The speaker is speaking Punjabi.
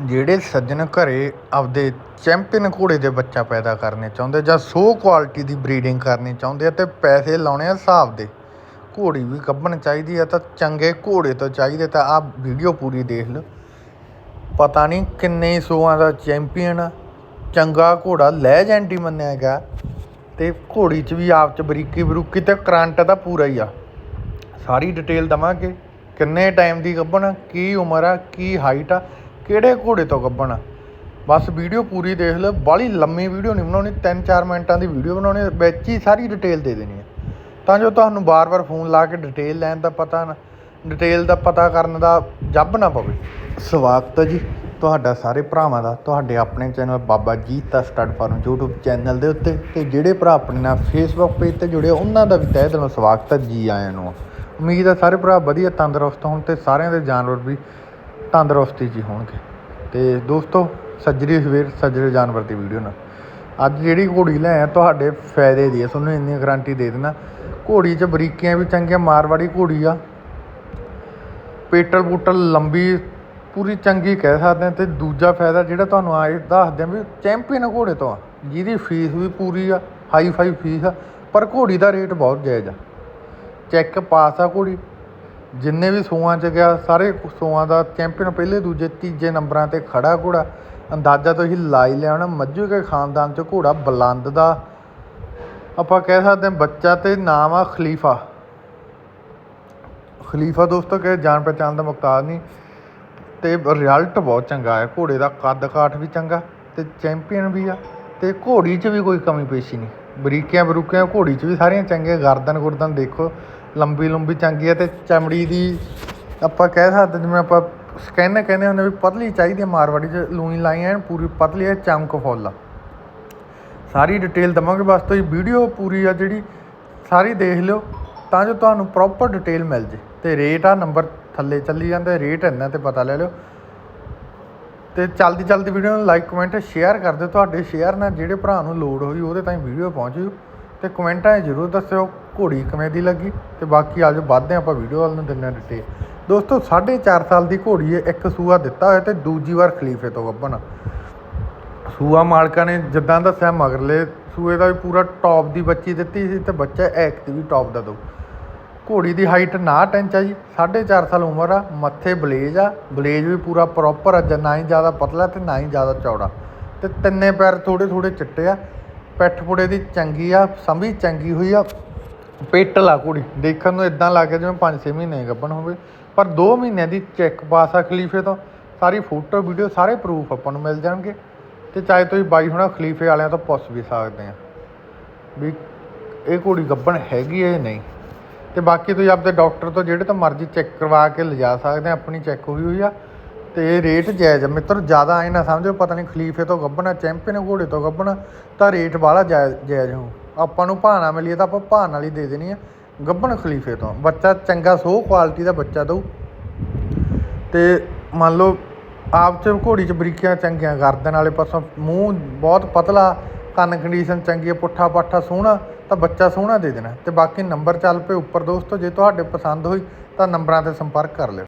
ਜਿਹੜੇ ਸੱਜਣ ਘਰੇ ਆਪਦੇ ਚੈਂਪੀਅਨ ਘੋੜੇ ਦੇ ਬੱਚਾ ਪੈਦਾ ਕਰਨੇ ਚਾਹੁੰਦੇ ਜਾਂ ਸੋ ਕੁਆਲਿਟੀ ਦੀ ਬਰੀਡਿੰਗ ਕਰਨੀ ਚਾਹੁੰਦੇ ਆ ਤੇ ਪੈਸੇ ਲਾਉਣੇ ਆ ਹਿਸਾਬ ਦੇ। ਘੋੜੀ ਵੀ ਕੱਢਣ ਚਾਹੀਦੀ ਆ ਤਾਂ ਚੰਗੇ ਘੋੜੇ ਤੋਂ ਚਾਹੀਦੇ ਤਾਂ ਆਹ ਵੀਡੀਓ ਪੂਰੀ ਦੇਖ ਲਓ। ਪਤਾ ਨਹੀਂ ਕਿੰਨੇ ਸੋਆਂ ਦਾ ਚੈਂਪੀਅਨ ਚੰਗਾ ਘੋੜਾ ਲੈਜੈਂਡ ਹੀ ਮੰਨਿਆ ਗਿਆ ਤੇ ਘੋੜੀ 'ਚ ਵੀ ਆਪ 'ਚ ਬਰੀਕੀ ਬਰੂਕੀ ਤੇ ਕਰੰਟ ਤਾਂ ਪੂਰਾ ਹੀ ਆ। ਸਾਰੀ ਡਿਟੇਲ ਦਵਾਂਗੇ। ਕਿੰਨੇ ਟਾਈਮ ਦੀ ਗੱਭਣ, ਕੀ ਉਮਰ ਆ, ਕੀ ਹਾਈਟ ਆ ਕਿਹੜੇ ਘੋੜੇ ਤੋਂ ਗੱਭਣ ਬਸ ਵੀਡੀਓ ਪੂਰੀ ਦੇਖ ਲਓ ਬਾਹਲੀ ਲੰਮੀ ਵੀਡੀਓ ਨਹੀਂ ਬਣਾਉਣੀ 3-4 ਮਿੰਟਾਂ ਦੀ ਵੀਡੀਓ ਬਣਾਉਣੀ, ਵਿੱਚ ਹੀ ਸਾਰੀ ਡਿਟੇਲ ਦੇ ਦੇਣੀ ਹੈ ਤਾਂ ਜੋ ਤੁਹਾਨੂੰ ਬਾਰ-ਬਾਰ ਫੋਨ ਲਾ ਕੇ ਡਿਟੇਲ ਲੈਣ ਦਾ ਪਤਾ ਨਾ ਡਿਟੇਲ ਦਾ ਪਤਾ ਕਰਨ ਦਾ ਜੱਬ ਨਾ ਪਵੇ। ਸਵਾਗਤ ਹੈ ਜੀ ਤੁਹਾਡਾ ਸਾਰੇ ਭਰਾਵਾਂ ਦਾ, ਤੁਹਾਡੇ ਆਪਣੇ ਚੈਨਲ ਬਾਬਾ ਜੀਤ ਦਾ ਸਟੱਡ ਫਾਰਮ YouTube ਚੈਨਲ ਦੇ ਉੱਤੇ, ਤੇ ਜਿਹੜੇ ਭਰਾ ਆਪਣੇ ਨਾਲ Facebook ਪੇਜ ਤੇ ਜੁੜੇ, ਉਹਨਾਂ ਦਾ ਵੀ ਤਹਿ ਦਿਲੋਂ ਸਵਾਗਤ ਹੈ ਜੀ ਆਇਆਂ ਨੂੰ। ਉਮੀਦ ਹੈ ਸਾਰੇ ਭਰਾ ਵਧੀਆ ਤੰਦਰੁਸਤ ਹੋਣ ਤੇ ਸਾਰਿਆਂ ਦੇ ਜਾਨਵਰ ਵੀ ਤੰਦਰੁਸਤੀ ਜੀ ਹੋਣਗੇ। ਤੇ ਦੋਸਤੋ, ਸੱਜਰੀ ਸਵੇਰ, ਸੱਜਰੇ ਜਾਨਵਰ ਦੀ ਵੀਡੀਓ ਨਾਲ। ਅੱਜ ਜਿਹੜੀ ਘੋੜੀ ਲੈ ਆ ਤੁਹਾਡੇ ਫਾਇਦੇ ਦੀ ਹੈ ਤੁਹਾਨੂੰ ਇੰਨੀ ਗਾਰੰਟੀ ਦੇ ਦੇਣਾ ਘੋੜੀ 'ਚ ਬਰੀਕੀਆਂ ਵੀ ਚੰਗੀਆਂ, ਮਾਰਵਾੜੀ ਘੋੜੀ ਆ। ਪੇਟਲ ਪੂਟਲ ਲੰਬੀ, ਪੂਰੀ ਚੰਗੀ ਕਹਿ ਸਕਦੇ ਹਾਂ ਤੇ ਦੂਜਾ ਫਾਇਦਾ ਜਿਹੜਾ ਤੁਹਾਨੂੰ ਆਏ, ਦੱਸਦੇ ਆ ਵੀ ਚੈਂਪੀਅਨ ਘੋੜੇ ਤੋਂ ਆ। ਜਿਹਦੀ ਫੀਸ ਵੀ ਪੂਰੀ ਆ ਹਾਈ ਫਾਈ ਫੀਸ ਆ। ਪਰ ਘੋੜੀ ਦਾ ਰੇਟ ਬਹੁਤ ਜਾਇਜ਼ ਆ। ਚੈੱਕ ਪਾਸ ਆ ਘੋੜੀ। ਜਿੰਨੇ ਵੀ ਸੂਆਂ 'ਚ ਗਿਆ, ਸਾਰੇ ਸੂਆਂ ਦਾ ਚੈਂਪੀਅਨ ਪਹਿਲੇ, ਦੂਜੇ, ਤੀਜੇ ਨੰਬਰਾਂ ਤੇ ਖੜਾ ਘੋੜਾ। ਅੰਦਾਜ਼ਾ ਤੁਸੀਂ ਲਾ ਹੀ ਲਿਆ ਹੋਣਾ ਮੱਝੂ ਕੇ ਖਾਨਦਾਨ 'ਚ ਘੋੜਾ ਬਲੰਦ ਦਾ। ਆਪਾਂ ਕਹਿ ਸਕਦੇ ਹਾਂ ਬੱਚਾ ਤੇ ਨਾਮ ਆ ਖਲੀਫਾ। ਖਲੀਫਾ ਦੋਸਤੋ ਕਿ ਜਾਣ ਪਛਾਣ ਦਾ ਮੁਕਤਾਰ ਨਹੀਂ। ਤੇ ਰਿਜ਼ਲਟ ਬਹੁਤ ਚੰਗਾ ਹੈ, ਘੋੜੇ ਦਾ ਕੱਦ ਕਾਠ ਵੀ ਚੰਗਾ ਤੇ ਚੈਂਪੀਅਨ ਵੀ ਆ ਤੇ ਘੋੜੀ 'ਚ ਵੀ ਕੋਈ ਕਮੀ ਪੇਸ਼ੀ ਨਹੀਂ। ਬਰੀਕੀਆਂ ਬਰੂਕੀਆਂ ਘੋੜੀ 'ਚ ਵੀ ਸਾਰੀਆਂ ਚੰਗੀਆਂ ਗਰਦਨ ਗੁਰਦਨ ਦੇਖੋ। ਲੰਬੀ ਲੰਬੀ ਚੰਗੀ ਹੈ ਤੇ ਚਮੜੀ ਦੀ ਆਪਾਂ ਕਹਿ ਸਕਦੇ ਜਿਵੇਂ ਆਪਾਂ ਸਕੈਨ ਕਹਿੰਦੇ ਹੁੰਦੇ ਵੀ ਪਤਲੀ ਚਾਹੀਦੀ ਹੈ ਮਾਰਵਾੜੀ 'ਚ ਲੂਣੀ ਲਾਈਆਂ ਐਨ, ਪੂਰੀ ਪਤਲੀ ਹੈ, ਚਮਕ ਫੁੱਲ ਆ। ਸਾਰੀ ਡਿਟੇਲ ਦਵਾਂਗੇ, ਬਸ ਤੁਸੀਂ ਵੀਡੀਓ ਪੂਰੀ ਆ ਜਿਹੜੀ ਸਾਰੀ ਦੇਖ ਲਿਓ, ਤਾਂ ਜੋ ਤੁਹਾਨੂੰ ਪ੍ਰੋਪਰ ਡਿਟੇਲ ਮਿਲ ਜੇ। ਤੇ ਰੇਟ ਆ ਨੰਬਰ ਥੱਲੇ ਚੱਲੀ ਜਾਂਦਾ ਰੇਟ ਇਹਨਾਂ ਤੇ ਪਤਾ ਲੈ ਲਿਓ। ਤੇ ਚਲਦੀ ਚਲਦੀ ਵੀਡੀਓ ਨੂੰ ਲਾਈਕ ਕਮੈਂਟ ਸ਼ੇਅਰ ਕਰ ਦਿਓ। ਤੁਹਾਡੇ ਸ਼ੇਅਰ ਨਾਲ ਜਿਹੜੇ ਭਰਾ ਨੂੰ ਲੋੜ ਹੋਈ, ਉਹਦੇ ਤਾਈਂ ਵੀਡੀਓ ਪਹੁੰਚ ਜੂ ਤੇ ਕਮੈਂਟਾਂ 'ਚ ਜ਼ਰੂਰ ਦੱਸਿਓ, ਘੋੜੀ ਕਿਵੇਂ ਦੀ ਲੱਗੀ ਤੇ ਬਾਕੀ ਅੱਜ ਵੱਧਦੇ ਹਾਂ ਆਪਾਂ ਵੀਡੀਓ ਵੱਲ ਨੂੰ ਦਿੰਦੇ ਹਾਂ ਡਿਟੇਲ ਦੋਸਤੋ 4.5 ਸਾਲ ਦੀ ਘੋੜੀ ਹੈ ਇੱਕ ਸੂਆ ਦਿੱਤਾ ਹੋਇਆ ਤੇ ਦੂਜੀ ਵਾਰ ਖਲੀਫੇ ਤੋਂ ਗੱਭਣ ਸੂਆ ਮਾਲਕਾਂ ਨੇ ਜਿੱਦਾਂ ਦੱਸਿਆ ਮਗਰਲੇ ਸੂਏ ਦਾ ਵੀ ਪੂਰਾ ਟੌਪ ਦੀ ਬੱਚੀ ਦਿੱਤੀ ਸੀ ਤੇ ਬੱਚਾ ਐਕਟ ਵੀ ਟੌਪ ਦਾ ਦੋ। ਘੋੜੀ ਦੀ ਹਾਈਟ 59 ਇੰਚ ਆ ਜੀ 4.5 ਸਾਲ ਉਮਰ ਆ, ਮੱਥੇ ਬਲੇਜ ਆ, ਬਲੇਜ ਵੀ ਪੂਰਾ ਪ੍ਰੋਪਰ ਆ, ਜ- ਨਾ ਹੀ ਜ਼ਿਆਦਾ ਪਤਲਾ ਤੇ ਨਾ ਹੀ ਜ਼ਿਆਦਾ ਚੌੜਾ। ਤੇ ਤਿੰਨੇ ਪੈਰ ਥੋੜੇ ਥੋੜੇ ਚਿੱਟੇ ਆ ਪਿੱਠ ਪੁੜੇ ਦੀ ਚੰਗੀ ਆ, ਸੰਭੀ ਚੰਗੀ ਹੋਈ ਆ। ਪੇਟਲ ਆ ਘੋੜੀ ਦੇਖਣ ਨੂੰ ਇਦਾਂ ਲੱਗੇ ਜਿਵੇਂ 5-6 ਮਹੀਨੇ ਗੱਭਣ ਹੋਵੇ। ਪਰ 2 ਮਹੀਨਿਆਂ ਦੀ ਚੈੱਕ ਪਾਸ ਆ ਖਲੀਫੇ ਤੋਂ। ਸਾਰੀ ਫੋਟੋ, ਵੀਡੀਓ, ਸਾਰੇ ਪ੍ਰੂਫ ਆਪਾਂ ਨੂੰ ਮਿਲ ਜਾਣਗੇ। ਤੇ ਚਾਹੇ ਤੁਸੀਂ ਬਾਈ ਹੋਣਾ ਖਲੀਫੇ ਵਾਲਿਆਂ ਤੋਂ ਪੁੱਛ ਵੀ ਸਕਦੇ ਆ ਵੀ ਇਹ ਘੋੜੀ ਗੱਭਣ ਹੈਗੀ ਹੈ ਜਾਂ ਨਹੀਂ। ਤੇ ਬਾਕੀ ਤੁਸੀਂ ਆਪਦੇ ਡਾਕਟਰ ਤੋਂ ਜਿਹੜੇ ਤੋਂ ਮਰਜ਼ੀ ਚੈੱਕ ਕਰਵਾ ਕੇ ਲਿਜਾ ਸਕਦੇ ਆ, ਆਪਣੀ ਚੈੱਕ ਹੋਈ ਹੋਈ ਆ। ਤੇ ਰੇਟ ਜਾਇਜ਼ ਆ। ਮਿੱਤਰ, ਜ਼ਿਆਦਾ ਐ ਨਾ ਸਮਝੋ, ਪਤਾ ਨਹੀਂ ਖਲੀਫੇ ਤੋਂ ਗੱਭਣਾ, ਚੈਂਪੀਅਨ ਘੋੜੇ ਤੋਂ ਗੱਭਣਾ, ਤਾਂ ਰੇਟ ਵਾਲਾ ਜਾਇਜ਼ ਜਾਇਜ਼ ਹੋ ਆਪਾਂ ਨੂੰ ਭਾਣਾ ਮਿਲੀਏ ਤਾਂ ਆਪਾਂ ਭਾਅ ਨਾਲ ਹੀ ਦੇ ਦੇਣੀ ਆ। ਗੱਭਣ ਖਲੀਫੇ ਤੋਂ। ਬੱਚਾ ਚੰਗਾ, ਸੋ ਕੁਆਲਿਟੀ ਦਾ ਬੱਚਾ ਦਊ। ਤੇ ਮੰਨ ਲਓ, ਆਪ ਚ ਘੋੜੀ ਚ ਬਰੀਕੀਆਂ ਚੰਗੀਆਂ, ਗਰਦਨ ਵਾਲੇ ਪਾਸੋਂ ਮੂੰਹ ਬਹੁਤ ਪਤਲਾ, ਕੰਨ ਕੰਡੀਸ਼ਨ ਚੰਗੀ ਹੈ ਪੁੱਠਾ ਪਾਠਾ ਸੋਹਣਾ, ਤਾਂ ਬੱਚਾ ਸੋਹਣਾ ਦੇ ਦੇਣਾ। ਤੇ ਬਾਕੀ ਨੰਬਰ ਚੱਲ ਪਏ ਉੱਪਰ ਦੋਸਤੋ, ਜੇ ਤੁਹਾਡੇ ਪਸੰਦ ਹੋਈ, ਤਾਂ ਨੰਬਰਾਂ ਤੇ ਸੰਪਰਕ ਕਰ ਲਿਓ।